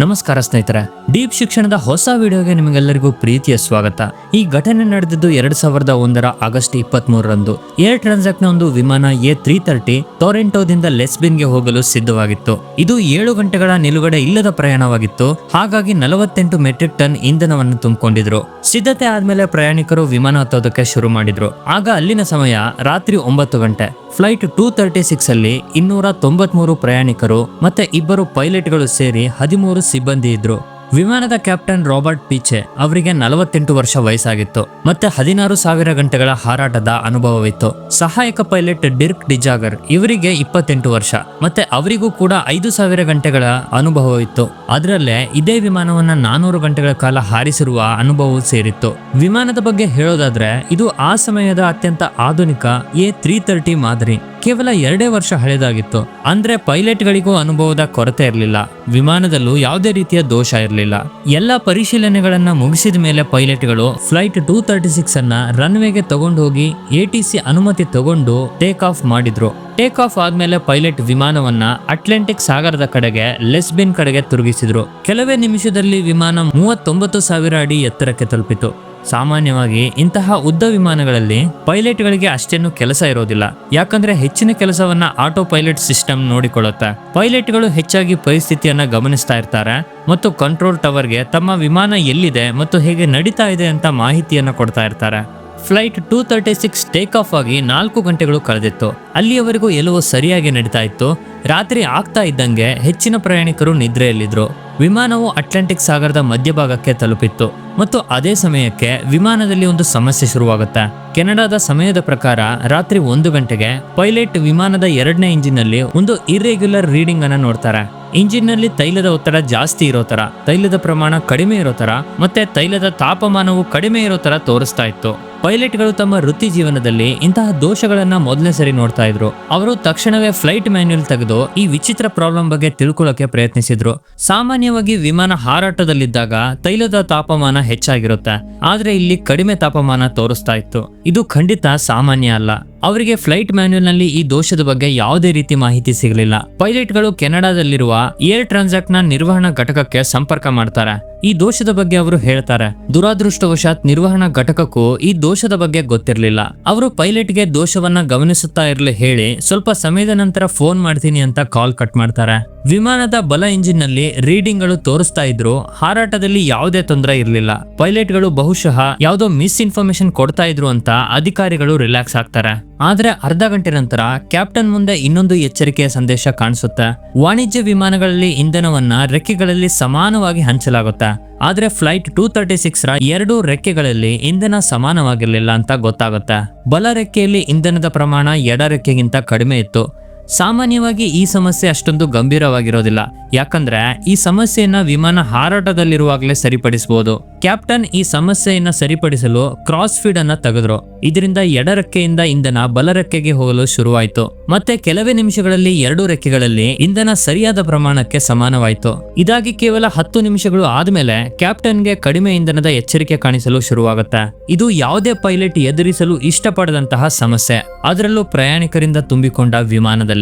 ನಮಸ್ಕಾರ ಸ್ನೇಹಿತರೆ. ಡೀಪ್ ಶಿಕ್ಷಣದ ಹೊಸ ವಿಡಿಯೋಗೆ ನಿಮಗೆಲ್ಲರಿಗೂ ಪ್ರೀತಿಯ ಸ್ವಾಗತ. ಈ ಘಟನೆ ನಡೆದಿದ್ದು ಎರಡ್ ಸಾವಿರದ ಒಂದರ ಆಗಸ್ಟ್ ಇಪ್ಪತ್ತ್ ಮೂರರಂದು ಏರ್ ಟ್ರಾನ್ಸಾಕ್ಟ್ನ ಒಂದು ವಿಮಾನ ಎ ತ್ರೀ ತರ್ಟಿ ಟೊರೆಂಟೋದಿಂದ ಲೆಸ್ಬಿನ್ಗೆ ಹೋಗಲು ಸಿದ್ಧವಾಗಿತ್ತು. ಇದು ಏಳು ಗಂಟೆಗಳ ನಿಲುಗಡೆ ಇಲ್ಲದ ಪ್ರಯಾಣವಾಗಿತ್ತು. ಹಾಗಾಗಿ ನಲವತ್ತೆಂಟು ಮೆಟ್ರಿಕ್ ಟನ್ ಇಂಧನವನ್ನು ತುಂಬಿಕೊಂಡಿದ್ರು. ಸಿದ್ಧತೆ ಆದ್ಮೇಲೆ ಪ್ರಯಾಣಿಕರು ವಿಮಾನ ಹತ್ತೋದಕ್ಕೆ ಶುರು ಮಾಡಿದ್ರು. ಆಗ ಅಲ್ಲಿನ ಸಮಯ ರಾತ್ರಿ ಒಂಬತ್ತು ಗಂಟೆ. ಫ್ಲೈಟ್ ಟೂ ತರ್ಟಿ ಸಿಕ್ಸ್ ಅಲ್ಲಿ ಇನ್ನೂರ ತೊಂಬತ್ಮೂರು ಪ್ರಯಾಣಿಕರು ಮತ್ತೆ ಇಬ್ಬರು ಪೈಲಟ್ಗಳು ಸೇರಿ ಹದಿಮೂರು ಸಿಬ್ಬಂದಿ ಇದ್ರು. ವಿಮಾನದ ಕ್ಯಾಪ್ಟನ್ ರಾಬರ್ಟ್ ಪೀಚೆ ಅವರಿಗೆ ನಲವತ್ತೆಂಟು ವರ್ಷ ವಯಸ್ಸಾಗಿತ್ತು. ಮತ್ತೆ ಹದಿನಾರು ಸಾವಿರ ಗಂಟೆಗಳ ಹಾರಾಟದ ಅನುಭವವಿತ್ತು. ಸಹಾಯಕ ಪೈಲಟ್ ಡಿರ್ಕ್ ಡಿಜಾಗರ್ ಇವರಿಗೆ ಇಪ್ಪತ್ತೆಂಟು ವರ್ಷ. ಮತ್ತೆ ಅವರಿಗೂ ಕೂಡ ಐದು ಸಾವಿರ ಗಂಟೆಗಳ ಅನುಭವವಿತ್ತು. ಅದರಲ್ಲೇ ಇದೇ ವಿಮಾನವನ್ನ ನಾನೂರು ಗಂಟೆಗಳ ಕಾಲ ಹಾರಿಸಿರುವ ಅನುಭವವೂ ಸೇರಿತ್ತು. ವಿಮಾನದ ಬಗ್ಗೆ ಹೇಳೋದಾದ್ರೆ, ಇದು ಆ ಸಮಯದ ಅತ್ಯಂತ ಆಧುನಿಕ ಎ ತ್ರೀ ತರ್ಟಿ ಮಾದರಿ. ಕೇವಲ ಎರಡೇ ವರ್ಷ ಹಳೆದಾಗಿತ್ತು. ಅಂದ್ರೆ ಪೈಲಟ್ಗಳಿಗೂ ಅನುಭವದ ಕೊರತೆ ಇರಲಿಲ್ಲ. ವಿಮಾನದಲ್ಲೂ ಯಾವುದೇ ರೀತಿಯ ದೋಷ ಇರಲಿಲ್ಲ. ಎಲ್ಲ ಪರಿಶೀಲನೆಗಳನ್ನ ಮುಗಿಸಿದ ಮೇಲೆ ಪೈಲಟ್ಗಳು ಫ್ಲೈಟ್ ಟೂ ತರ್ಟಿ ಸಿಕ್ಸ್ ಅನ್ನ ರನ್ವೇಗೆ ತಗೊಂಡು ಹೋಗಿ ಸಿ ಅನುಮತಿ ತಗೊಂಡು ಟೇಕ್ ಆಫ್ ಮಾಡಿದ್ರು. ಟೇಕ್ ಆಫ್ ಆದ್ಮೇಲೆ ಪೈಲಟ್ ವಿಮಾನವನ್ನ ಅಟ್ಲಾಂಟಿಕ್ ಸಾಗರದ ಕಡೆಗೆ, ಲೆಸ್ಬಿನ್ ಕಡೆಗೆ ತಿರುಗಿಸಿದ್ರು. ಕೆಲವೇ ನಿಮಿಷದಲ್ಲಿ ವಿಮಾನ ಮೂವತ್ತೊಂಬತ್ತು ಸಾವಿರ ಅಡಿ ಎತ್ತರಕ್ಕೆ ತಲುಪಿತು. ಸಾಮಾನ್ಯವಾಗಿ ಇಂತಹ ಉದ್ದ ವಿಮಾನಗಳಲ್ಲಿ ಪೈಲಟ್ಗಳಿಗೆ ಅಷ್ಟೇನು ಕೆಲಸ ಇರೋದಿಲ್ಲ. ಯಾಕಂದ್ರೆ ಹೆಚ್ಚಿನ ಕೆಲಸವನ್ನ ಆಟೋ ಪೈಲಟ್ ಸಿಸ್ಟಮ್ ನೋಡಿಕೊಳ್ಳುತ್ತೆ. ಪೈಲಟ್ಗಳು ಹೆಚ್ಚಾಗಿ ಪರಿಸ್ಥಿತಿಯನ್ನ ಗಮನಿಸ್ತಾ ಇರ್ತಾರೆ ಮತ್ತು ಕಂಟ್ರೋಲ್ ಟವರ್ಗೆ ತಮ್ಮ ವಿಮಾನ ಎಲ್ಲಿದೆ ಮತ್ತು ಹೇಗೆ ನಡೀತಾ ಇದೆ ಅಂತ ಮಾಹಿತಿಯನ್ನ ಕೊಡ್ತಾ ಇರ್ತಾರೆ. Flight two thirty six take off ಆಗಿ ನಾಲ್ಕು ಗಂಟೆಗಳು ಕಳೆದಿತ್ತು. ಅಲ್ಲಿಯವರೆಗೂ ಎಲ್ಲವೂ ಸರಿಯಾಗಿ ನಡೀತಾ ಇತ್ತು. ರಾತ್ರಿ ಆಗ್ತಾ ಇದ್ದಂಗೆ ಹೆಚ್ಚಿನ ಪ್ರಯಾಣಿಕರು ನಿದ್ರೆಯಲ್ಲಿದ್ರು. ವಿಮಾನವು ಅಟ್ಲಾಂಟಿಕ್ ಸಾಗರದ ಮಧ್ಯಭಾಗಕ್ಕೆ ತಲುಪಿತ್ತು ಮತ್ತು ಅದೇ ಸಮಯಕ್ಕೆ ವಿಮಾನದಲ್ಲಿ ಒಂದು ಸಮಸ್ಯೆ ಶುರುವಾಗುತ್ತೆ. ಕೆನಡಾದ ಸಮಯದ ಪ್ರಕಾರ ರಾತ್ರಿ ಒಂದು ಗಂಟೆಗೆ ಪೈಲಟ್ ವಿಮಾನದ ಎರಡನೇ ಇಂಜಿನ್ನಲ್ಲಿ ಒಂದು ಇರ್ರೆಗ್ಯುಲರ್ ರೀಡಿಂಗ್ ಅನ್ನ ನೋಡ್ತಾರೆ. ಇಂಜಿನ್ನಲ್ಲಿ ತೈಲದ ಒತ್ತಡ ಜಾಸ್ತಿ ಇರೋ ತರ ತೈಲದ ಪ್ರಮಾಣ ಕಡಿಮೆ ಇರೋ ತರ ಮತ್ತೆ ತೈಲದ ತಾಪಮಾನವು ಕಡಿಮೆ ಇರೋ ತರ ತೋರಿಸ್ತಾ ಇತ್ತು. ಪೈಲಟ್ಗಳು ತಮ್ಮ ವೃತ್ತಿ ಜೀವನದಲ್ಲಿ ಇಂತಹ ದೋಷಗಳನ್ನ ಮೊದಲನೇ ಸರಿ ನೋಡ್ತಾ ಇದ್ರು. ಅವರು ತಕ್ಷಣವೇ ಫ್ಲೈಟ್ ಮ್ಯಾನ್ಯುಲ್ ತೆಗೆದು ಈ ವಿಚಿತ್ರ ಪ್ರಾಬ್ಲಮ್ ಬಗ್ಗೆ ತಿಳ್ಕೊಳ್ಳೋಕೆ ಪ್ರಯತ್ನಿಸಿದ್ರು. ಸಾಮಾನ್ಯವಾಗಿ ವಿಮಾನ ಹಾರಾಟದಲ್ಲಿದ್ದಾಗ ತೈಲದ ತಾಪಮಾನ ಹೆಚ್ಚಾಗಿರುತ್ತೆ. ಆದ್ರೆ ಇಲ್ಲಿ ಕಡಿಮೆ ತಾಪಮಾನ ತೋರಿಸ್ತಾ ಇತ್ತು. ಇದು ಖಂಡಿತ ಸಾಮಾನ್ಯ ಅಲ್ಲ. ಅವರಿಗೆ ಫ್ಲೈಟ್ ಮ್ಯಾನ್ಯುಯಲ್ನಲ್ಲಿ ಈ ದೋಷದ ಬಗ್ಗೆ ಯಾವುದೇ ರೀತಿ ಮಾಹಿತಿ ಸಿಗಲಿಲ್ಲ. ಪೈಲಟ್ಗಳು ಕೆನಡಾದಲ್ಲಿರುವ ಏರ್ ಟ್ರಾನ್ಸಾಕ್ಟ್ನ ನಿರ್ವಹಣಾ ಘಟಕಕ್ಕೆ ಸಂಪರ್ಕ ಮಾಡ್ತಾರೆ. ಈ ದೋಷದ ಬಗ್ಗೆ ಅವರು ಹೇಳ್ತಾರೆ, ದುರಾದೃಷ್ಟವಶಾತ್ ನಿರ್ವಹಣಾ ಘಟಕಕ್ಕೂ ಈ ದೋಷದ ಬಗ್ಗೆ ಗೊತ್ತಿರಲಿಲ್ಲ. ಅವರು ಪೈಲಟ್ಗೆ ದೋಷವನ್ನ ಗಮನಿಸುತ್ತಾ ಇರಲಿ ಹೇಳಿ ಸ್ವಲ್ಪ ಸಮಯದ ನಂತರ ಫೋನ್ ಮಾಡ್ತೀನಿ ಅಂತ ಕಾಲ್ ಕಟ್ ಮಾಡ್ತಾರೆ. ವಿಮಾನದ ಬಲ ಇಂಜಿನ್ನಲ್ಲಿ ರೀಡಿಂಗ್ಗಳು ತೋರಿಸ್ತಾ ಇದ್ರು ಹಾರಾಟದಲ್ಲಿ ಯಾವುದೇ ತೊಂದರೆ ಇರಲಿಲ್ಲ. ಪೈಲಟ್ಗಳು ಬಹುಶಃ ಯಾವುದೋ ಮಿಸ್ ಇನ್ಫಾರ್ಮೇಶನ್ ಕೊಡ್ತಾ ಇದ್ರು ಅಂತ ಅಧಿಕಾರಿಗಳು ರಿಲ್ಯಾಕ್ಸ್ ಆಗ್ತಾರೆ. ಆದ್ರೆ ಅರ್ಧ ಗಂಟೆ ನಂತರ ಕ್ಯಾಪ್ಟನ್ ಮುಂದೆ ಇನ್ನೊಂದು ಎಚ್ಚರಿಕೆಯ ಸಂದೇಶ ಕಾಣಿಸುತ್ತೆ. ವಾಣಿಜ್ಯ ವಿಮಾನಗಳಲ್ಲಿ ಇಂಧನವನ್ನ ರೆಕ್ಕೆಗಳಲ್ಲಿ ಸಮಾನವಾಗಿ ಹಂಚಲಾಗುತ್ತೆ. ಆದರೆ ಫ್ಲೈಟ್ ಟೂ ತರ್ಟಿ ಸಿಕ್ಸ್ ರ ಎರಡು ರೆಕ್ಕೆಗಳಲ್ಲಿ ಇಂಧನ ಸಮಾನವಾಗಿರಲಿಲ್ಲ ಅಂತ ಗೊತ್ತಾಗುತ್ತೆ. ಬಲ ರೆಕ್ಕೆಯಲ್ಲಿ ಇಂಧನದ ಪ್ರಮಾಣ ಎಡ ರೆಕ್ಕೆಗಿಂತ ಕಡಿಮೆ ಇತ್ತು. ಸಾಮಾನ್ಯವಾಗಿ ಈ ಸಮಸ್ಯೆ ಅಷ್ಟೊಂದು ಗಂಭೀರವಾಗಿರೋದಿಲ್ಲ. ಯಾಕಂದ್ರೆ ಈ ಸಮಸ್ಯೆಯನ್ನ ವಿಮಾನ ಹಾರಾಟದಲ್ಲಿರುವಾಗಲೇ ಸರಿಪಡಿಸಬಹುದು ಕ್ಯಾಪ್ಟನ್ ಈ ಸಮಸ್ಯೆಯನ್ನ ಸರಿಪಡಿಸಲು ಕ್ರಾಸ್ ಫೀಡ್ ಅನ್ನ ತೆಗೆದ್ರು. ಇದರಿಂದ ಎಡ ರೆಕ್ಕೆಯಿಂದ ಇಂಧನ ಬಲ ರೆಕ್ಕೆಗೆ ಹೋಗಲು ಶುರುವಾಯಿತು. ಮತ್ತೆ ಕೆಲವೇ ನಿಮಿಷಗಳಲ್ಲಿ ಎರಡು ರೆಕ್ಕೆಗಳಲ್ಲಿ ಇಂಧನ ಸರಿಯಾದ ಪ್ರಮಾಣಕ್ಕೆ ಸಮಾನವಾಯಿತು. ಇದಾಗಿ ಕೇವಲ ಹತ್ತು ನಿಮಿಷಗಳು ಆದ್ಮೇಲೆ ಕ್ಯಾಪ್ಟನ್ಗೆ ಕಡಿಮೆ ಇಂಧನದ ಎಚ್ಚರಿಕೆ ಕಾಣಿಸಲು ಶುರುವಾಗುತ್ತೆ. ಇದು ಯಾವುದೇ ಪೈಲಟ್ ಎದುರಿಸಲು ಇಷ್ಟಪಡದಂತಹ ಸಮಸ್ಯೆ. ಅದರಲ್ಲೂ ಪ್ರಯಾಣಿಕರಿಂದ ತುಂಬಿಕೊಂಡ ವಿಮಾನದಲ್ಲಿ.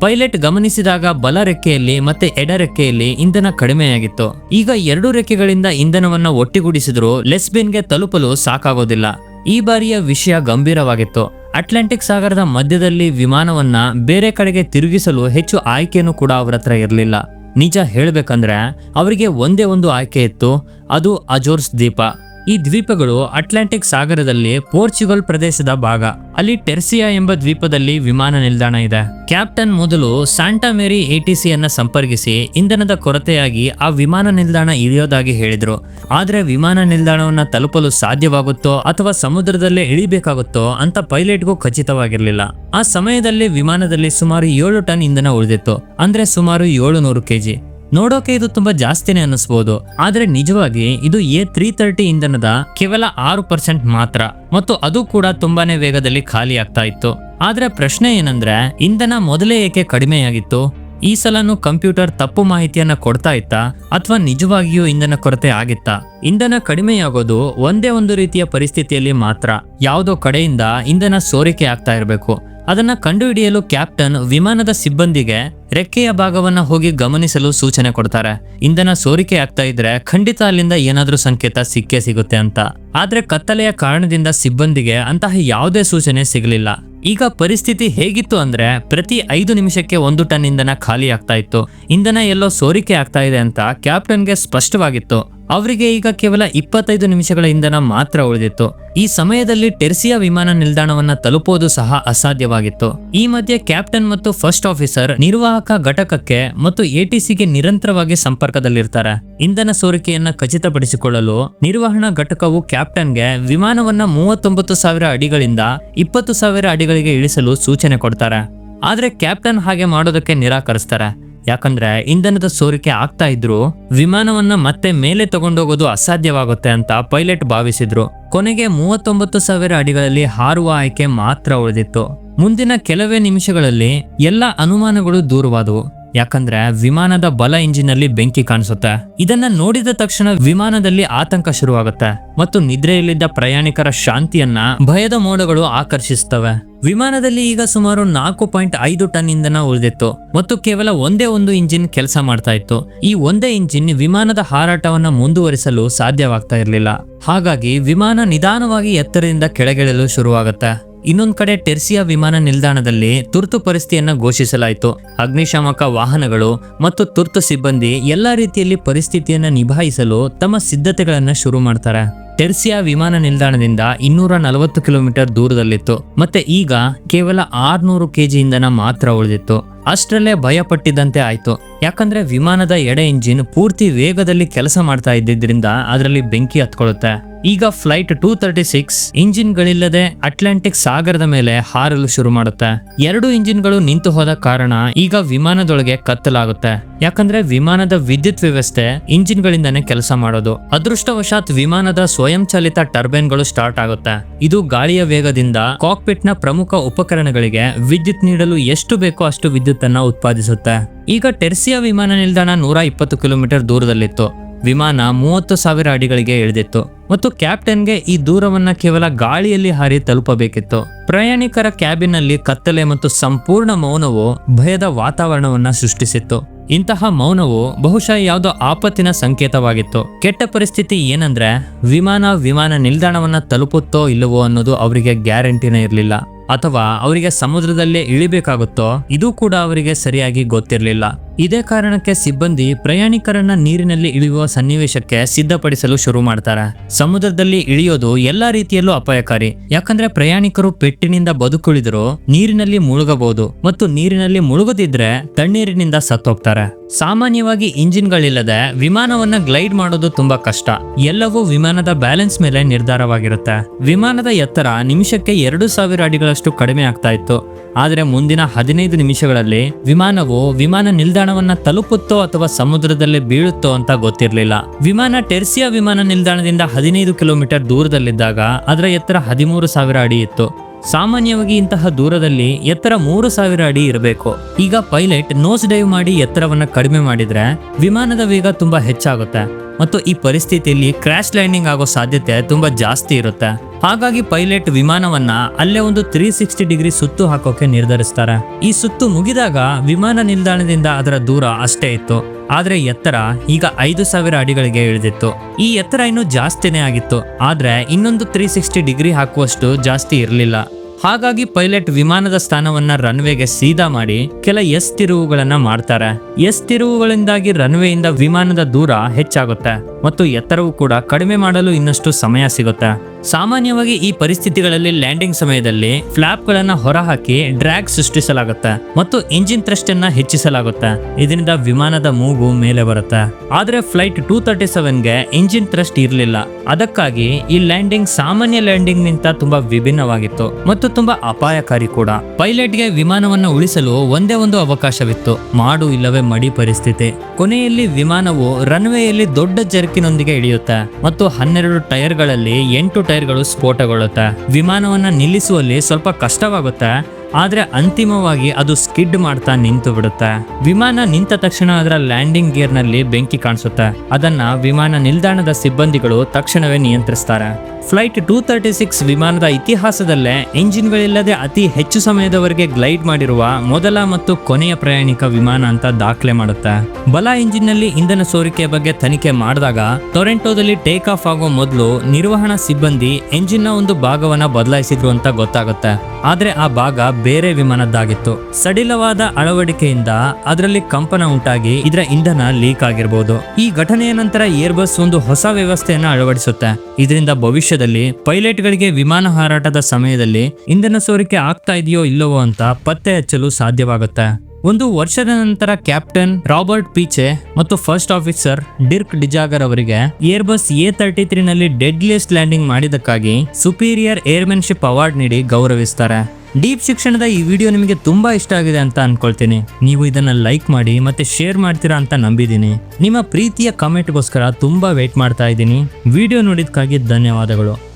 ಪೈಲಟ್ ಗಮನಿಸಿದಾಗ ಬಲ ರೆಕ್ಕೆಯಲ್ಲಿ ಮತ್ತೆ ಎಡ ರೆಕ್ಕೆಯಲ್ಲಿ ಇಂಧನ ಕಡಿಮೆಯಾಗಿತ್ತು. ಈಗ ಎರಡು ರೆಕ್ಕೆಗಳಿಂದ ಇಂಧನವನ್ನ ಒಟ್ಟಿಗೂಡಿಸಿದ್ರು ಲೆಸ್ಬಿನ್ಗೆ ತಲುಪಲು ಸಾಕಾಗೋದಿಲ್ಲ. ಈ ಬಾರಿಯ ವಿಷಯ ಗಂಭೀರವಾಗಿತ್ತು. ಅಟ್ಲಾಂಟಿಕ್ ಸಾಗರದ ಮಧ್ಯದಲ್ಲಿ ವಿಮಾನವನ್ನ ಬೇರೆ ಕಡೆಗೆ ತಿರುಗಿಸಲು ಹೆಚ್ಚು ಆಯ್ಕೆಯೂ ಕೂಡ ಅವರ ಹತ್ರ ಇರಲಿಲ್ಲ. ನಿಜ ಹೇಳಬೇಕಂದ್ರೆ, ಅವರಿಗೆ ಒಂದೇ ಒಂದು ಆಯ್ಕೆ ಇತ್ತು, ಅದು ಅಜೋರ್ಸ್ ದ್ವೀಪ. ಈ ದ್ವೀಪಗಳು ಅಟ್ಲಾಂಟಿಕ್ ಸಾಗರದಲ್ಲಿ ಪೋರ್ಚುಗಲ್ ಪ್ರದೇಶದ ಭಾಗ. ಅಲ್ಲಿ ಟೆರ್ಸಿಯಾ ಎಂಬ ದ್ವೀಪದಲ್ಲಿ ವಿಮಾನ ನಿಲ್ದಾಣ ಇದೆ. ಕ್ಯಾಪ್ಟನ್ ಮೊದಲು ಸಾಂಟಾ ಮೇರಿ ಎಟಿಸಿ ಅನ್ನ ಸಂಪರ್ಕಿಸಿ ಇಂಧನದ ಕೊರತೆಯಾಗಿ ಆ ವಿಮಾನ ನಿಲ್ದಾಣ ಇಳಿಯೋದಾಗಿ ಹೇಳಿದ್ರು. ಆದ್ರೆ ವಿಮಾನ ನಿಲ್ದಾಣವನ್ನ ತಲುಪಲು ಸಾಧ್ಯವಾಗುತ್ತೋ ಅಥವಾ ಸಮುದ್ರದಲ್ಲೇ ಇಳಿಬೇಕಾಗುತ್ತೋ ಅಂತ ಪೈಲಟ್ಗೂ ಖಚಿತವಾಗಿರ್ಲಿಲ್ಲ. ಆ ಸಮಯದಲ್ಲಿ ವಿಮಾನದಲ್ಲಿ ಸುಮಾರು ಏಳು ಟನ್ ಇಂಧನ ಉಳಿದಿತ್ತು. ಅಂದ್ರೆ ಸುಮಾರು ಏಳು ನೂರು ಕೆಜಿ. ನೋಡೋಕೆ ಇದು ತುಂಬಾ ಜಾಸ್ತಿನೇ ಅನ್ನಿಸ್ಬೋದು, ಆದ್ರೆ ನಿಜವಾಗಿ ಇದು ಎ ತ್ರೀ ತರ್ಟಿ ಇಂಧನದ ಕೇವಲ ಆರು ಪರ್ಸೆಂಟ್ ಮಾತ್ರ. ಮತ್ತು ಅದು ಕೂಡ ತುಂಬಾನೇ ವೇಗದಲ್ಲಿ ಖಾಲಿ ಆಗ್ತಾ ಇತ್ತು. ಆದ್ರೆ ಪ್ರಶ್ನೆ ಏನಂದ್ರೆ, ಇಂಧನ ಮೊದಲೇ ಏಕೆ ಕಡಿಮೆಯಾಗಿತ್ತು? ಈ ಸಲನು ಕಂಪ್ಯೂಟರ್ ತಪ್ಪು ಮಾಹಿತಿಯನ್ನ ಕೊಡ್ತಾ ಇತ್ತಾ, ಅಥವಾ ನಿಜವಾಗಿಯೂ ಇಂಧನ ಕೊರತೆ ಆಗಿತ್ತಾ? ಇಂಧನ ಕಡಿಮೆಯಾಗೋದು ಒಂದೇ ಒಂದು ರೀತಿಯ ಪರಿಸ್ಥಿತಿಯಲ್ಲಿ ಮಾತ್ರ. ಯಾವುದೋ ಕಡೆಯಿಂದ ಇಂಧನ ಸೋರಿಕೆ ಆಗ್ತಾ ಇರಬೇಕು. ಅದನ್ನ ಕಂಡುಹಿಡಿಯಲು ಕ್ಯಾಪ್ಟನ್ ವಿಮಾನದ ಸಿಬ್ಬಂದಿಗೆ ರೆಕ್ಕೆಯ ಭಾಗವನ್ನ ಹೋಗಿ ಗಮನಿಸಲು ಸೂಚನೆ ಕೊಡ್ತಾರೆ. ಇಂಧನ ಸೋರಿಕೆ ಆಗ್ತಾ ಇದ್ರೆ ಖಂಡಿತ ಅಲ್ಲಿಂದ ಏನಾದ್ರೂ ಸಂಕೇತ ಸಿಕ್ಕೇ ಸಿಗುತ್ತೆ ಅಂತ. ಆದ್ರೆ ಕತ್ತಲೆಯ ಕಾರಣದಿಂದ ಸಿಬ್ಬಂದಿಗೆ ಅಂತಹ ಯಾವುದೇ ಸೂಚನೆ ಸಿಗಲಿಲ್ಲ. ಈಗ ಪರಿಸ್ಥಿತಿ ಹೇಗಿತ್ತು ಅಂದ್ರೆ ಪ್ರತಿ ಐದು ನಿಮಿಷಕ್ಕೆ ಒಂದು ಟನ್ ಇಂಧನ ಖಾಲಿ ಆಗ್ತಾ ಇತ್ತು. ಇಂಧನ ಎಲ್ಲೋ ಸೋರಿಕೆ ಆಗ್ತಾ ಇದೆ ಅಂತ ಕ್ಯಾಪ್ಟನ್ಗೆ ಸ್ಪಷ್ಟವಾಗಿತ್ತು. ಅವರಿಗೆ ಈಗ ಕೇವಲ ಇಪ್ಪತ್ತೈದು ನಿಮಿಷಗಳ ಇಂಧನ ಮಾತ್ರ ಉಳಿದಿತ್ತು. ಈ ಸಮಯದಲ್ಲಿ ಟೆರ್ಸಿಯಾ ವಿಮಾನ ನಿಲ್ದಾಣವನ್ನ ತಲುಪೋದು ಸಹ ಅಸಾಧ್ಯವಾಗಿತ್ತು. ಈ ಮಧ್ಯೆ ಕ್ಯಾಪ್ಟನ್ ಮತ್ತು ಫಸ್ಟ್ ಆಫೀಸರ್, ನಿರ್ವಾಹಕ ಘಟಕಕ್ಕೆ ಮತ್ತು ಎಟಿಸಿಗೆ ನಿರಂತರವಾಗಿ ಸಂಪರ್ಕದಲ್ಲಿರ್ತಾರೆ. ಇಂಧನ ಸೋರಿಕೆಯನ್ನ ಖಚಿತಪಡಿಸಿಕೊಳ್ಳಲು ನಿರ್ವಹಣಾ ಘಟಕವು ಕ್ಯಾಪ್ಟನ್ಗೆ ವಿಮಾನವನ್ನ ಮೂವತ್ತೊಂಬತ್ತು ಸಾವಿರ ಅಡಿಗಳಿಂದ ಇಪ್ಪತ್ತು ಸಾವಿರ ಅಡಿಗಳಿಗೆ ಇಳಿಸಲು ಸೂಚನೆ ಕೊಡ್ತಾರೆ. ಆದ್ರೆ ಕ್ಯಾಪ್ಟನ್ ಹಾಗೆ ಮಾಡೋದಕ್ಕೆ ನಿರಾಕರಿಸ್ತಾರೆ. ಯಾಕಂದ್ರೆ ಇಂಧನದ ಸೋರಿಕೆ ಆಗ್ತಾ ಇದ್ರು ವಿಮಾನವನ್ನ ಮತ್ತೆ ಮೇಲೆ ತಗೊಂಡೋಗೋದು ಅಸಾಧ್ಯವಾಗುತ್ತೆ ಅಂತ ಪೈಲಟ್ ಭಾವಿಸಿದ್ರು. ಕೊನೆಗೆ ಮೂವತ್ತೊಂಬತ್ತು ಸಾವಿರ ಅಡಿಗಳಲ್ಲಿ ಹಾರುವ ಆಯ್ಕೆ ಮಾತ್ರ ಉಳಿದಿತ್ತು. ಮುಂದಿನ ಕೆಲವೇ ನಿಮಿಷಗಳಲ್ಲಿ ಎಲ್ಲ ಅನುಮಾನಗಳು ದೂರವಾದವು. ಯಾಕಂದ್ರೆ ವಿಮಾನದ ಬಲ ಇಂಜಿನ್ ಅಲ್ಲಿ ಬೆಂಕಿ ಕಾಣಿಸುತ್ತೆ. ಇದನ್ನ ನೋಡಿದ ತಕ್ಷಣ ವಿಮಾನದಲ್ಲಿ ಆತಂಕ ಶುರುವಾಗುತ್ತೆ ಮತ್ತು ನಿದ್ರೆಯಲ್ಲಿದ್ದ ಪ್ರಯಾಣಿಕರ ಶಾಂತಿಯನ್ನ ಭಯದ ಮೋಡಗಳು ಆಕರ್ಷಿಸ್ತವೆ ವಿಮಾನದಲ್ಲಿ ಈಗ ಸುಮಾರು ನಾಲ್ಕು ಪಾಯಿಂಟ್ ಐದು ಟನ್ ಇಂಧನ ಉಳಿದಿತ್ತು ಮತ್ತು ಕೇವಲ ಒಂದೇ ಒಂದು ಇಂಜಿನ್ ಕೆಲಸ ಮಾಡ್ತಾ ಇತ್ತು. ಈ ಒಂದೇ ಇಂಜಿನ್ ವಿಮಾನದ ಹಾರಾಟವನ್ನ ಮುಂದುವರಿಸಲು ಸಾಧ್ಯವಾಗ್ತಾ ಇರಲಿಲ್ಲ. ಹಾಗಾಗಿ ವಿಮಾನ ನಿಧಾನವಾಗಿ ಎತ್ತರದಿಂದ ಕೆಳಗಿಳಲು ಶುರುವಾಗುತ್ತೆ. ಇನ್ನೊಂದ್ ಕಡೆ ಟೆರ್ಸಿಯಾ ವಿಮಾನ ನಿಲ್ದಾಣದಲ್ಲಿ ತುರ್ತು ಪರಿಸ್ಥಿತಿಯನ್ನು ಘೋಷಿಸಲಾಯಿತು. ಅಗ್ನಿಶಾಮಕ ವಾಹನಗಳು ಮತ್ತು ತುರ್ತು ಸಿಬ್ಬಂದಿ ಎಲ್ಲ ರೀತಿಯಲ್ಲಿ ಪರಿಸ್ಥಿತಿಯನ್ನು ನಿಭಾಯಿಸಲು ತಮ್ಮ ಸಿದ್ಧತೆಗಳನ್ನು ಶುರು ಮಾಡ್ತಾರೆ. ಟೆರ್ಸಿಯಾ ವಿಮಾನ ನಿಲ್ದಾಣದಿಂದ ಇನ್ನೂರ ನಲವತ್ತು ಕಿಲೋಮೀಟರ್ ದೂರದಲ್ಲಿತ್ತು. ಮತ್ತೆ ಈಗ ಕೇವಲ ಆರ್ನೂರು ಕೆಜಿ ಇಂಧನ ಮಾತ್ರ ಉಳಿದಿತ್ತು. ಅಷ್ಟರಲ್ಲೇ ಭಯಪಟ್ಟಿದ್ದಂತೆ ಆಯಿತು. ಯಾಕಂದ್ರೆ ವಿಮಾನದ ಎಡೆ ಇಂಜಿನ್ ಪೂರ್ತಿ ವೇಗದಲ್ಲಿ ಕೆಲಸ ಮಾಡ್ತಾ ಇದ್ದಿದ್ರಿಂದ ಅದರಲ್ಲಿ ಬೆಂಕಿ ಹತ್ಕೊಳ್ಳುತ್ತೆ. ಈಗ ಫ್ಲೈಟ್ ಟೂ ತರ್ಟಿ ಸಿಕ್ಸ್ ಇಂಜಿನ್ಗಳಿಲ್ಲದೆ ಅಟ್ಲಾಂಟಿಕ್ ಸಾಗರದ ಮೇಲೆ ಹಾರಲು ಶುರು ಮಾಡುತ್ತೆ. ಎರಡು ಇಂಜಿನ್ಗಳು ನಿಂತು ಹೋದ ಕಾರಣ ಈಗ ವಿಮಾನದೊಳಗೆ ಕತ್ತಲಾಗುತ್ತೆ. ಯಾಕಂದ್ರೆ ವಿಮಾನದ ವಿದ್ಯುತ್ ವ್ಯವಸ್ಥೆ ಇಂಜಿನ್ಗಳಿಂದನೇ ಕೆಲಸ ಮಾಡೋದು. ಅದೃಷ್ಟವಶಾತ್ ವಿಮಾನದ ಸ್ವಯಂಚಾಲಿತ ಟರ್ಬೈನ್ಗಳು ಸ್ಟಾರ್ಟ್ ಆಗುತ್ತೆ. ಇದು ಗಾಳಿಯ ವೇಗದಿಂದ ಕಾಕ್ಪಿಟ್ನ ಪ್ರಮುಖ ಉಪಕರಣಗಳಿಗೆ ವಿದ್ಯುತ್ ನೀಡಲು ಎಷ್ಟು ಬೇಕೋ ಅಷ್ಟು ವಿದ್ಯುತ್ ಅನ್ನ ಉತ್ಪಾದಿಸುತ್ತೆ. ಈಗ ಟೆರ್ಸಿಯಾ ವಿಮಾನ ನಿಲ್ದಾಣ ನೂರ ಇಪ್ಪತ್ತು ಕಿಲೋಮೀಟರ್ ದೂರದಲ್ಲಿತ್ತು. ವಿಮಾನ ಮೂವತ್ತು ಸಾವಿರ ಅಡಿಗಳಿಗೆ ಇಳಿದಿತ್ತು. ಮತ್ತು ಕ್ಯಾಪ್ಟನ್ಗೆ ಈ ದೂರವನ್ನ ಕೇವಲ ಗಾಳಿಯಲ್ಲಿ ಹಾರಿ ತಲುಪಬೇಕಿತ್ತು. ಪ್ರಯಾಣಿಕರ ಕ್ಯಾಬಿನಲ್ಲಿ ಕತ್ತಲೆ ಮತ್ತು ಸಂಪೂರ್ಣ ಮೌನವು ಭಯದ ವಾತಾವರಣವನ್ನ ಸೃಷ್ಟಿಸಿತ್ತು. ಇಂತಹ ಮೌನವು ಬಹುಶಃ ಯಾವುದೋ ಆಪತ್ತಿನ ಸಂಕೇತವಾಗಿತ್ತು. ಕೆಟ್ಟ ಪರಿಸ್ಥಿತಿ ಏನಂದ್ರೆ, ವಿಮಾನ ವಿಮಾನ ನಿಲ್ದಾಣವನ್ನ ತಲುಪುತ್ತೋ ಇಲ್ಲವೋ ಅನ್ನೋದು ಅವರಿಗೆ ಗ್ಯಾರಂಟಿನೇ ಇರಲಿಲ್ಲ. ಅಥವಾ ಅವರಿಗೆ ಸಮುದ್ರದಲ್ಲೇ ಇಳಿಬೇಕಾಗುತ್ತೋ, ಇದು ಕೂಡ ಅವರಿಗೆ ಸರಿಯಾಗಿ ಗೊತ್ತಿರಲಿಲ್ಲ. ಇದೇ ಕಾರಣಕ್ಕೆ ಸಿಬ್ಬಂದಿ ಪ್ರಯಾಣಿಕರನ್ನ ನೀರಿನಲ್ಲಿ ಇಳಿಯುವ ಸನ್ನಿವೇಶಕ್ಕೆ ಸಿದ್ಧಪಡಿಸಲು ಶುರು ಮಾಡ್ತಾರೆ. ಸಮುದ್ರದಲ್ಲಿ ಇಳಿಯೋದು ಎಲ್ಲಾ ರೀತಿಯಲ್ಲೂ ಅಪಾಯಕಾರಿ. ಯಾಕಂದ್ರೆ ಪ್ರಯಾಣಿಕರು ಪೆಟ್ಟಿನಿಂದ ಬದುಕುಳಿದರೂ ನೀರಿನಲ್ಲಿ ಮುಳುಗಬಹುದು ಮತ್ತು ನೀರಿನಲ್ಲಿ ಮುಳುಗದಿದ್ರೆ ತಣ್ಣೀರಿನಿಂದ ಸತ್ತೋಗ್ತಾರೆ. ಸಾಮಾನ್ಯವಾಗಿ ಇಂಜಿನ್ಗಳಿಲ್ಲದೆ ವಿಮಾನವನ್ನ ಗ್ಲೈಡ್ ಮಾಡೋದು ತುಂಬಾ ಕಷ್ಟ. ಎಲ್ಲವೂ ವಿಮಾನದ ಬ್ಯಾಲೆನ್ಸ್ ಮೇಲೆ ನಿರ್ಧಾರವಾಗಿರುತ್ತೆ. ವಿಮಾನದ ಎತ್ತರ ನಿಮಿಷಕ್ಕೆ ಎರಡು ಸಾವಿರ ಅಡಿಗಳಷ್ಟು ಕಡಿಮೆ ಆಗ್ತಾ ಇತ್ತು. ಆದರೆ ಮುಂದಿನ ಹದಿನೈದು ನಿಮಿಷಗಳಲ್ಲಿ ವಿಮಾನವು ವಿಮಾನ ನಿಲ್ದಾಣವನ್ನ ತಲುಪುತ್ತೋ ಅಥವಾ ಸಮುದ್ರದಲ್ಲಿ ಬೀಳುತ್ತೋ ಅಂತ ಗೊತ್ತಿರಲಿಲ್ಲ. ವಿಮಾನ ಟೆರ್ಸಿಯಾ ವಿಮಾನ ನಿಲ್ದಾಣದಿಂದ ಹದಿನೈದು ಕಿಲೋಮೀಟರ್ ದೂರದಲ್ಲಿದ್ದಾಗ ಅದರ ಎತ್ತರ ಹದಿಮೂರು ಸಾವಿರ ಅಡಿ ಇತ್ತು. ಸಾಮಾನ್ಯವಾಗಿ ಇಂತಹ ದೂರದಲ್ಲಿ ಎತ್ತರ ಮೂರು ಸಾವಿರ ಅಡಿ ಇರಬೇಕು. ಈಗ ಪೈಲಟ್ ನೋಸ್ ಡೈವ್ ಮಾಡಿ ಎತ್ತರವನ್ನ ಕಡಿಮೆ ಮಾಡಿದ್ರೆ ವಿಮಾನದ ವೇಗ ತುಂಬಾ ಹೆಚ್ಚಾಗುತ್ತೆ. ಮತ್ತು ಈ ಪರಿಸ್ಥಿತಿಯಲ್ಲಿ ಕ್ರ್ಯಾಶ್ ಲ್ಯಾಂಡಿಂಗ್ ಆಗೋ ಸಾಧ್ಯತೆ ತುಂಬಾ ಜಾಸ್ತಿ ಇರುತ್ತೆ. ಹಾಗಾಗಿ ಪೈಲಟ್ ವಿಮಾನವನ್ನ ಅಲ್ಲೇ ಒಂದು ತ್ರೀ ಸಿಕ್ಸ್ಟಿ ಡಿಗ್ರಿ ಸುತ್ತು ಹಾಕೋಕೆ ನಿರ್ಧರಿಸ್ತಾರೆ. ಈ ಸುತ್ತು ಮುಗಿದಾಗ ವಿಮಾನ ನಿಲ್ದಾಣದಿಂದ ಅದರ ದೂರ ಅಷ್ಟೇ ಇತ್ತು. ಆದ್ರೆ ಎತ್ತರ ಈಗ ಐದು ಸಾವಿರ ಅಡಿಗಳಿಗೆ ಇಳಿದಿತ್ತು. ಈ ಎತ್ತರ ಇನ್ನೂ ಜಾಸ್ತಿನೇ ಆಗಿತ್ತು. ಆದ್ರೆ ಇನ್ನೊಂದು ತ್ರೀ ಸಿಕ್ಸ್ಟಿ ಡಿಗ್ರಿ ಹಾಕುವಷ್ಟು ಜಾಸ್ತಿ ಇರಲಿಲ್ಲ. ಹಾಗಾಗಿ ಪೈಲಟ್ ವಿಮಾನದ ಸ್ಥಾನವನ್ನ ರನ್ವೇಗೆ ಸೀದಾ ಮಾಡಿ ಕೆಲ ಎಸ್ ತಿರುವುಗಳನ್ನ ಮಾಡ್ತಾರೆ. ಎಸ್ ತಿರುವುಗಳಿಂದಾಗಿ ರನ್ವೇಯಿಂದ ವಿಮಾನದ ದೂರ ಹೆಚ್ಚಾಗುತ್ತೆ. ಮತ್ತು ಎತ್ತರವು ಕೂಡ ಕಡಿಮೆ ಮಾಡಲು ಇನ್ನಷ್ಟು ಸಮಯ ಸಿಗುತ್ತೆ. ಸಾಮಾನ್ಯವಾಗಿ ಈ ಪರಿಸ್ಥಿತಿಗಳಲ್ಲಿ ಲ್ಯಾಂಡಿಂಗ್ ಸಮಯದಲ್ಲಿ ಫ್ಲಾಪ್ಗಳನ್ನು ಹೊರಹಾಕಿ ಡ್ರ್ಯಾಗ್ ಸೃಷ್ಟಿಸಲಾಗುತ್ತೆ ಮತ್ತು ಇಂಜಿನ್ ಥ್ರಸ್ಟ್ ಅನ್ನ ಹೆಚ್ಚಿಸಲಾಗುತ್ತೆ. ಇದರಿಂದ ವಿಮಾನದ ಮೂಗು ಮೇಲೆ ಬರುತ್ತೆ. ಆದ್ರೆ ಫ್ಲೈಟ್ ಟೂ ತರ್ಟಿ ಸೆವೆನ್ಗೆ ಇಂಜಿನ್ ಥ್ರಸ್ಟ್ ಇರಲಿಲ್ಲ. ಅದಕ್ಕಾಗಿ ಈ ಲ್ಯಾಂಡಿಂಗ್ ಸಾಮಾನ್ಯ ಲ್ಯಾಂಡಿಂಗ್ ನಿಂತ ತುಂಬಾ ವಿಭಿನ್ನವಾಗಿತ್ತು ಮತ್ತು ತುಂಬಾ ಅಪಾಯಕಾರಿ ಕೂಡ. ಪೈಲಟ್ಗೆ ವಿಮಾನವನ್ನ ಉಳಿಸಲು ಒಂದೇ ಒಂದು ಅವಕಾಶವಿತ್ತು. ಮಾಡು ಇಲ್ಲವೇ ಮಡಿ ಪರಿಸ್ಥಿತಿ. ಕೊನೆಯಲ್ಲಿ ವಿಮಾನವು ರನ್ವೇಯಲ್ಲಿ ದೊಡ್ಡ ಜರ್ಕಿನೊಂದಿಗೆ ಇಳಿಯುತ್ತೆ ಮತ್ತು ಹನ್ನೆರಡು ಟೈರ್ಗಳಲ್ಲಿ ಎಂಟು ಟೈರ್ಗಳು ಸ್ಫೋಟಗೊಳ್ಳುತ್ತೆ. ವಿಮಾನವನ್ನ ನಿಲ್ಲಿಸುವಲ್ಲಿ ಸ್ವಲ್ಪ ಕಷ್ಟವಾಗುತ್ತೆ ಆದ್ರೆ ಅಂತಿಮವಾಗಿ ಅದು ಸ್ಕಿಡ್ ಮಾಡ್ತಾ ನಿಂತು ಬಿಡುತ್ತೆ. ವಿಮಾನ ನಿಂತ ತಕ್ಷಣ ಅದರ ಲ್ಯಾಂಡಿಂಗ್ ಗೇರ್ನಲ್ಲಿ ಬೆಂಕಿ ಕಾಣಿಸುತ್ತೆ. ಅದನ್ನ ವಿಮಾನ ನಿಲ್ದಾಣದ ಸಿಬ್ಬಂದಿಗಳು ತಕ್ಷಣವೇ ನಿಯಂತ್ರಿಸ್ತಾರೆ. ಫ್ಲೈಟ್ ಟೂ ತರ್ಟಿ ಸಿಕ್ಸ್ ವಿಮಾನದ ಇತಿಹಾಸದಲ್ಲೇ ಎಂಜಿನ್ಗಳಿಲ್ಲದೆ ಅತಿ ಹೆಚ್ಚು ಸಮಯದವರೆಗೆ ಗ್ಲೈಡ್ ಮಾಡಿರುವ ಮೊದಲ ಮತ್ತು ಕೊನೆಯ ಪ್ರಯಾಣಿಕ ವಿಮಾನ ಅಂತ ದಾಖಲೆ ಮಾಡುತ್ತೆ. ಬಲ ಇಂಜಿನ್ನಲ್ಲಿ ಇಂಧನ ಸೋರಿಕೆ ಬಗ್ಗೆ ತನಿಖೆ ಮಾಡಿದಾಗ ಟೊರೆಂಟೋದಲ್ಲಿ ಟೇಕ್ ಆಫ್ ಆಗೋ ಮೊದಲು ನಿರ್ವಹಣಾ ಸಿಬ್ಬಂದಿ ಎಂಜಿನ್ನ ಒಂದು ಭಾಗವನ್ನ ಬದಲಾಯಿಸಿದ್ರು ಅಂತ ಗೊತ್ತಾಗುತ್ತೆ. ಆದ್ರೆ ಆ ಭಾಗ ಬೇರೆ ವಿಮಾನದ್ದಾಗಿತ್ತು. ಸಡಿಲವಾದ ಅಳವಡಿಕೆಯಿಂದ ಅದರಲ್ಲಿ ಕಂಪನ ಉಂಟಾಗಿ ಇದರ ಇಂಧನ ಲೀಕ್ ಆಗಿರಬಹುದು ಈ ಘಟನೆಯ ನಂತರ ಏರ್ಬಸ್ ಒಂದು ಹೊಸ ವ್ಯವಸ್ಥೆಯನ್ನ ಅಳವಡಿಸುತ್ತೆ. ಇದರಿಂದ ಭವಿಷ್ಯದಲ್ಲಿ ಪೈಲಟ್ಗಳಿಗೆ ವಿಮಾನ ಹಾರಾಟದ ಸಮಯದಲ್ಲಿ ಇಂಧನ ಸೋರಿಕೆ ಆಗ್ತಾ ಇದೆಯೋ ಇಲ್ಲವೋ ಅಂತ ಪತ್ತೆ ಹಚ್ಚಲು ಸಾಧ್ಯವಾಗುತ್ತೆ. ಒಂದು ವರ್ಷದ ನಂತರ ಕ್ಯಾಪ್ಟನ್ ರಾಬರ್ಟ್ ಪೀಚೆ ಮತ್ತು ಫಸ್ಟ್ ಆಫೀಸರ್ ಡಿರ್ಕ್ ಡಿಜಾಗರ್ ಅವರಿಗೆ ಏರ್ಬಸ್ ಎ ತರ್ಟಿ ತ್ರೀ ನಲ್ಲಿ ಡೆಡ್ಲಿಯಸ್ಟ್ ಲ್ಯಾಂಡಿಂಗ್ ಮಾಡಿದಕ್ಕಾಗಿ ಸುಪೀರಿಯರ್ ಏರ್ಮೆನ್ಶಿಪ್ ಅವಾರ್ಡ್ ನೀಡಿ ಗೌರವಿಸ್ತಾರೆ. ಡೀಪ್ ಶಿಕ್ಷಣದ ಈ ವಿಡಿಯೋ ನಿಮಗೆ ತುಂಬಾ ಇಷ್ಟ ಆಗಿದೆ ಅಂತ ಅನ್ಕೊಳ್ತೀನಿ. ನೀವು ಇದನ್ನ ಲೈಕ್ ಮಾಡಿ ಮತ್ತೆ ಶೇರ್ ಮಾಡ್ತೀರಾ ಅಂತ ನಂಬಿದ್ದೀನಿ. ನಿಮ್ಮ ಪ್ರೀತಿಯ ಕಮೆಂಟ್ಗೋಸ್ಕರ ತುಂಬಾ ವೇಟ್ ಮಾಡ್ತಾ ಇದ್ದೀನಿ. ವಿಡಿಯೋ ನೋಡಿದ್ಕಾಗಿ ಧನ್ಯವಾದಗಳು.